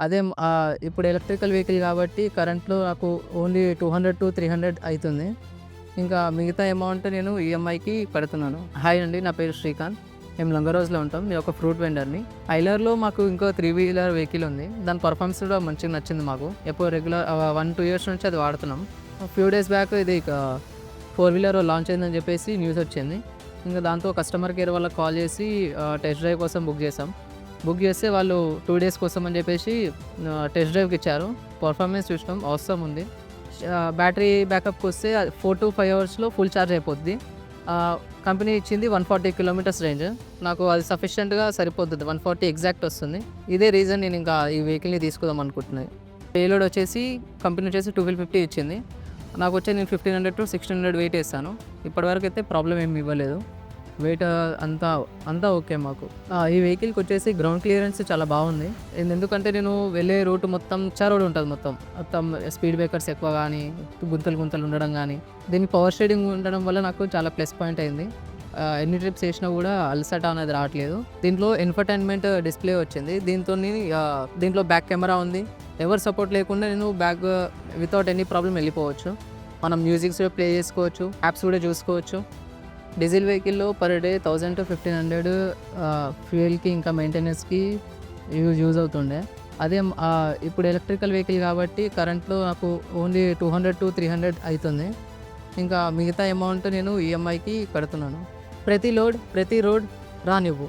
అదే ఇప్పుడు electrical vehicle కాబట్టి కరెంట్‌లో నాకు only two hundred two three hundred అవుతుంది ఇంకా మిగతా అమౌంట్ నేను ఈఎంఐకి కడుతున్నాను. హాయ్ అండి. నా పేరు శ్రీకాంత్. మేము లంగరోజ్‌లో ఉంటాం. నేను ఒక ఫ్రూట్ వెండర్‌ని. ఐలర్‌లో మాకు ఇంకో త్రీ వీలర్ వెహికల్ ఉంది. దాని పర్ఫార్మెన్స్ కూడా మంచిగా నచ్చింది మాకు. ఎప్పుడు రెగ్యులర్ వన్ టూ ఇయర్స్ నుంచి అది వాడుతున్నాం. ఫ్యూ డేస్ బ్యాక్ ఇది ఫోర్ వీలర్ లాంచ్ అయిందని చెప్పేసి న్యూస్ వచ్చింది. ఇంకా దాంతో కస్టమర్ కేర్ వాళ్ళకి కాల్ చేసి టెస్ట్ డ్రైవ్ కోసం బుక్ చేసాం. బుక్ చేస్తే వాళ్ళు టూ డేస్ కోసం అని చెప్పేసి టెస్ట్ డ్రైవ్‌కి ఇచ్చారు. పర్ఫార్మెన్స్ చూసినాం అవసరం ఉంది. బ్యాటరీ బ్యాకప్‌కి వస్తే 4-5 అవర్స్‌లో ఫుల్ ఛార్జ్ అయిపోద్ది. కంపెనీ ఇచ్చింది 140 కిలోమీటర్స్ రేంజ్. నాకు అది సఫిషియెంట్‌గా సరిపోతది. 140 ఎగ్జాక్ట్ వస్తుంది. ఇదే రీజన్ నేను ఇంకా ఈ వెహికల్‌ని తీసుకుందాం అనుకుంటున్నాను. పేలోడ్ వచ్చేసి కంపెనీ వచ్చేసి 1250 ఇచ్చింది. నాకు వచ్చి నేను 1500-1600 వెయిట్ వేస్తాను ఇప్పటివరకు అయితే ప్రాబ్లమ్ ఏమి ఇవ్వలేదు. వెయిట్ అంతా అంతా ఓకే మాకు. ఈ వెహికల్‌కి వచ్చేసి గ్రౌండ్ క్లియరెన్స్ చాలా బాగుంది. ఎందుకంటే నేను వెళ్ళే రూట్ మొత్తం కచ్చా రోడ్ ఉంటుంది మొత్తం. మొత్తం స్పీడ్ బ్రేకర్స్ ఎక్కువ కానీ గుంతలు గుంతలు ఉండడం కానీ దీనికి పవర్ షేడింగ్ ఉండడం వల్ల నాకు చాలా ప్లస్ పాయింట్ అయింది. ఎన్ని ట్రిప్స్ చేసినా కూడా అలసట అనేది రావట్లేదు. దీంట్లో ఎంటర్టైన్మెంట్ డిస్‌ప్లే వచ్చింది. దీంతోని దీంట్లో బ్యాక్ కెమెరా ఉంది. ఎవరు సపోర్ట్ లేకుండా నేను బ్యాక్ వితౌట్ ఎనీ ప్రాబ్లమ్ వెళ్ళిపోవచ్చు. మనం మ్యూజిక్స్ ప్లే చేసుకోవచ్చు. యాప్స్ కూడా చూసుకోవచ్చు. డీజిల్ వెహికల్‌లో per day thousand to fifteen hundred ఫ్యూయల్‌కి ఇంకా మెయింటెనెన్స్‌కి యూజ్ యూజ్ అవుతుండే. అదే ఇప్పుడు ఎలక్ట్రికల్ వెహికల్ కాబట్టి కరెంట్‌లో నాకు only two hundred two three hundred అవుతుంది ఇంకా మిగతా అమౌంట్ నేను ఈఎంఐకి కడుతున్నాను. ప్రతి లోడ్, ప్రతి రోడ్ రానివ్వు.